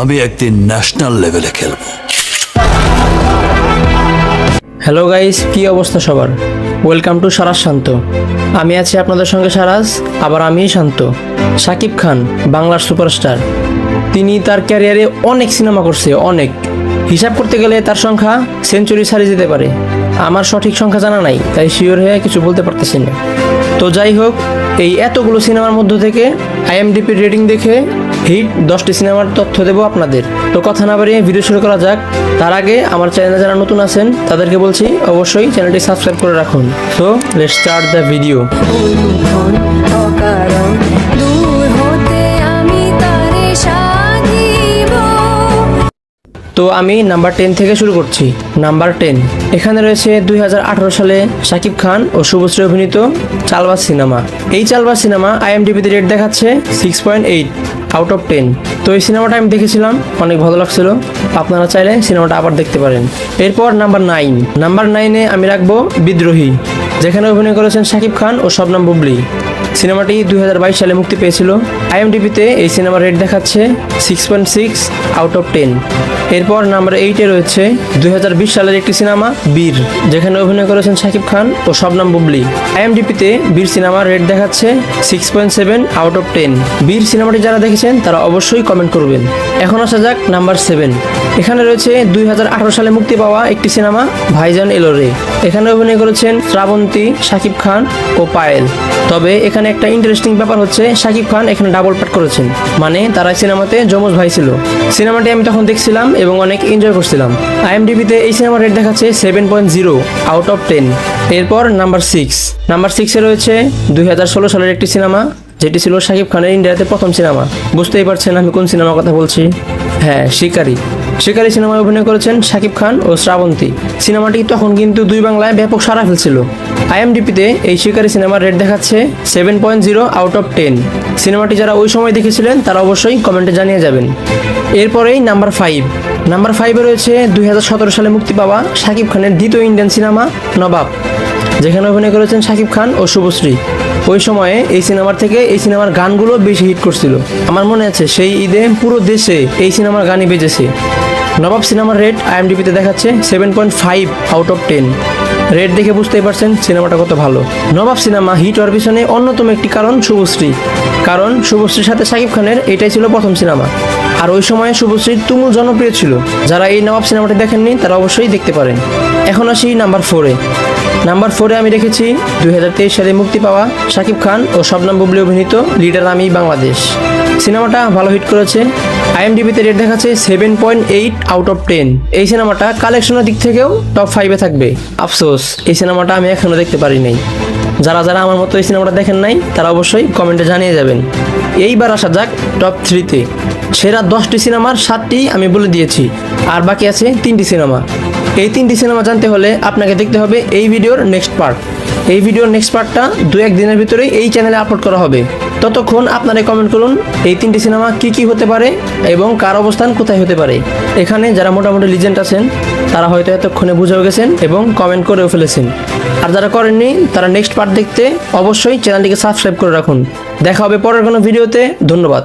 আমি একদিন ন্যাশনাল লেভেলে খেলব। হ্যালো গাইস কি অবস্থা সবার? ওয়েলকাম টু সারাস শান্ত আমি আছি আপনাদের সঙ্গে সারাস আবার আমিই শান্ত। শাকিব খান, বাংলার সুপারস্টার তিনি তার ক্যারিয়ারে অনেক সিনেমা করছে, অনেক। হিসাব করতে গেলে তার সংখ্যা সেঞ্চুরি ছাড়িয়ে যেতে পারে। আমার সঠিক সংখ্যা জানা নাই, তাই শিওর হয়ে কিছু বলতে পারতেছি না। তো যাই হোক, এই এতগুলো সিনেমার মধ্য থেকে আইএমডিপির রেটিং দেখে হিট দশটি সিনেমার তথ্য দেবো আপনাদের। তো কথা না বাড়িয়ে ভিডিও শুরু করা যাক। তার আগে আমার চ্যানেলে যারা নতুন আছেন, তাদেরকে বলছি অবশ্যই চ্যানেলটি সাবস্ক্রাইব করে রাখুন। তো লেটস স্টার্ট দ্য ভিডিও তো আমি নাম্বার টেন থেকে শুরু করছি। Number ten. এখানে রয়েছে দুই হাজার আঠারো সালে শাকিব খান ও শুভশ্রী অভিনীত চালবাজ সিনেমা। এই চালবাজ সিনেমা আইএমডিবিতে রেট দেখাচ্ছে six point eight out of ten তো এই সিনেমাটা আমি দেখেছিলাম, অনেক ভালো লাগছিল। আপনারা চাইলে সিনেমাটা আবার দেখতে পারেন। এরপর নাম্বার নাইন নাম্বার নাইনে আমি রাখব বিদ্রোহী, যেখানে অভিনয় করেছেন শাকিব খান ও শবনম বুবলি। সিনেমাটি দুই হাজার বাইশ সালে মুক্তি পেয়েছিল। আইএমডিবিতে এই সিনেমার রেট দেখাচ্ছে six point six out of ten এরপর নাম্বার এইটে রয়েছে দু হাজার বিশ সালের একটি সিনেমা বীর, যেখানে অভিনয় করেছেন শাকিব খান ও শবনম বুবলি। আইএমডিপিতে বীর সিনেমার রেট দেখাচ্ছে six point seven out of ten Bir সিনেমাটি যারা দেখেছেন, তারা অবশ্যই কমেন্ট করবেন। এখন আসা যাক নাম্বার সেভেন এখানে রয়েছে দুই হাজার আঠারো সালে মুক্তি পাওয়া একটি সিনেমা ভাইজান এলোরে। এখানে অভিনয় করেছেন শ্রাবন্তী, শাকিব খান ও পায়েল। তবে এখানে একটা ইন্টারেস্টিং ব্যাপার হচ্ছে, শাকিব খান এখানে ডাবল পার্ট করেছেন। মানে তারা সিনেমাতে যমজ ভাই ছিল। সিনেমাটি আমি তখন দেখছিলাম এবং অনেক এনজয় করছিলাম। আইএমডিবিতে এই সিনেমার রেট দেখাচ্ছে seven point zero out of ten এরপর নাম্বার সিক্স নাম্বার সিক্সে রয়েছে দুই হাজার ষোলো সালের একটি সিনেমা, যেটি ছিল শাকিব খানের ইন্ডিয়াতে প্রথম সিনেমা। বুঝতেই পারছেন আমি কোন সিনেমার কথা বলছি? হ্যাঁ শিকারি। শিকারি সিনেমায় অভিনয় করেছেন শাকিব খান ও শ্রাবন্তী। সিনেমাটি তখন কিন্তু দুই বাংলায় ব্যাপক সাড়া ফেলছিল। আইএমডিপিতে এই শিকারি সিনেমার রেট দেখাচ্ছে seven point zero out of ten. সিনেমাটি যারা ওই সময় দেখেছিলেন, তারা অবশ্যই কমেন্টে জানিয়ে যাবেন। এরপরেই নাম্বার ফাইভ। নাম্বার ফাইভে রয়েছে দুই হাজার সতেরো সালে মুক্তি পাওয়া শাকিব খানের দ্বিতীয় ইন্ডিয়ান সিনেমা নবাব, যেখানে অভিনয় করেছেন শাকিব খান ও শুভশ্রী। ওই সময়ে এই সিনেমার থেকে এই সিনেমার গানগুলো বেশি হিট করছিল। আমার মনে আছে সেই ঈদে পুরো দেশে এই সিনেমার গানই বেজেছে। নবাব সিনেমার রেট আইএমডিপিতে দেখাচ্ছে seven point five out of ten rate দেখে বুঝতেই পারছেন সিনেমাটা কত ভালো। নবাব সিনেমা হিট হওয়ার পিছনে অন্যতম একটি কারণ শুভশ্রী। কারণ শুভশ্রীর সাথে শাকিব খানের এটাই ছিল প্রথম সিনেমা। আর ওই সময়ে শুভশ্রীর তুমুল জনপ্রিয় ছিল। যারা এই নবাব সিনেমাটি দেখেননি তারা অবশ্যই দেখতে পারেন। এখন আসি নাম্বার ফোরে নাম্বার ফোরে আমি রেখেছি দুই হাজার তেইশ সালে মুক্তি পাওয়া শাকিব খান ও শবনম বুবলি অভিনীত লিডার আমি বাংলাদেশ। সিনেমাটা ভালো হিট করেছে। আইএমডিবিতে রেট দেখাচ্ছে seven point eight out of ten এই সিনেমাটা কালেকশনের দিক থেকেও টপ ফাইভে থাকবে। আফসোস, এই সিনেমাটা আমি এখনও দেখতে পারি নাই। যারা যারা আমার মতো এই সিনেমাটা দেখেন নাই, তারা অবশ্যই কমেন্টে জানিয়ে যাবেন। এইবার আসা যাক টপ থ্রিতে সেরা দশটি সিনেমার সাতটি আমি বলে দিয়েছি। আর বাকি আছে তিনটি সিনেমা। এই তিনটি সিনেমা জানতে হলে আপনাকে দেখতে হবে এই ভিডিওর নেক্সট পার্ট। এই ভিডিওর নেক্সট পার্টটা দু এক দিনের ভিতরেই এই চ্যানেলে আপলোড করা হবে। ততক্ষণ আপনারা কমেন্ট করুন, এই তিনটি সিনেমা কি কি হতে পারে এবং কার অবস্থান কোথায় হতে পারে। এখানে যারা মোটামুটি লিজেন্ড আছেন, তারা হয়তো এতক্ষণে বুঝেও গেছেন এবং কমেন্ট করেও ফেলেছেন। আর যারা করেননি, তারা নেক্সট পার্ট দেখতে অবশ্যই চ্যানেলটিকে সাবস্ক্রাইব করে রাখুন। দেখা হবে পরের কোনো ভিডিওতে, ধন্যবাদ।